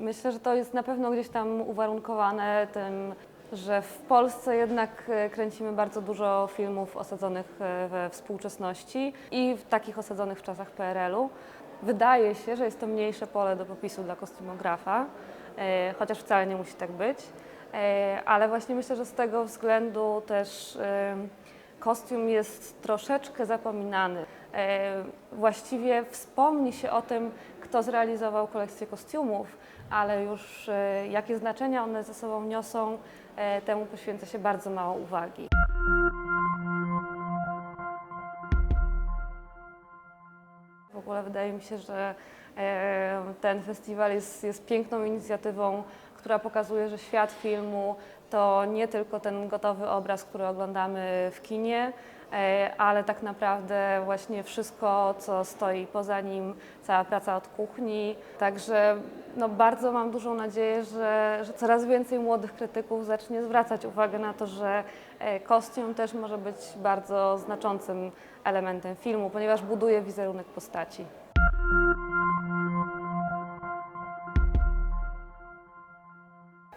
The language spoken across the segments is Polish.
Myślę, że to jest na pewno gdzieś tam uwarunkowane tym, że w Polsce jednak e, kręcimy bardzo dużo filmów osadzonych e, we współczesności i takich osadzonych w czasach PRL-u. Wydaje się, że jest to mniejsze pole do popisu dla kostiumografa, e, chociaż wcale nie musi tak być. Ale właśnie myślę, że z tego względu też kostium jest troszeczkę zapominany. E, Właściwie wspomni się o tym, kto zrealizował kolekcję kostiumów, ale już e, jakie znaczenia one ze sobą niosą, e, temu poświęca się bardzo mało uwagi. Ogóle wydaje mi się, że e, ten festiwal jest, jest piękną inicjatywą, która pokazuje, że świat filmu to nie tylko ten gotowy obraz, który oglądamy w kinie, ale tak naprawdę właśnie wszystko, co stoi poza nim, cała praca od kuchni. Także no, bardzo mam dużą nadzieję, że, że coraz więcej młodych krytyków zacznie zwracać uwagę na to, że e, kostium też może być bardzo znaczącym elementem filmu, ponieważ buduje wizerunek postaci.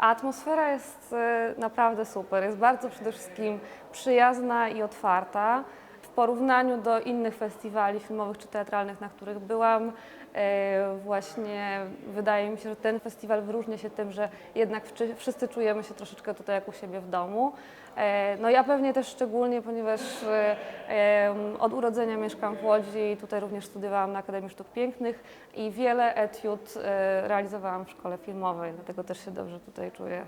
Atmosfera jest e, naprawdę super, jest bardzo przede wszystkim przyjazna i otwarta. Porównaniu do innych festiwali filmowych czy teatralnych, na których byłam, e, właśnie wydaje mi się, że ten festiwal wyróżnia się tym, że jednak wszyscy czujemy się troszeczkę tutaj jak u siebie w domu. E, No ja pewnie też szczególnie, ponieważ e, od urodzenia mieszkam w Łodzi i tutaj również studiowałam na Akademii Sztuk Pięknych i wiele etiud realizowałam w szkole filmowej, dlatego też się dobrze tutaj czuję.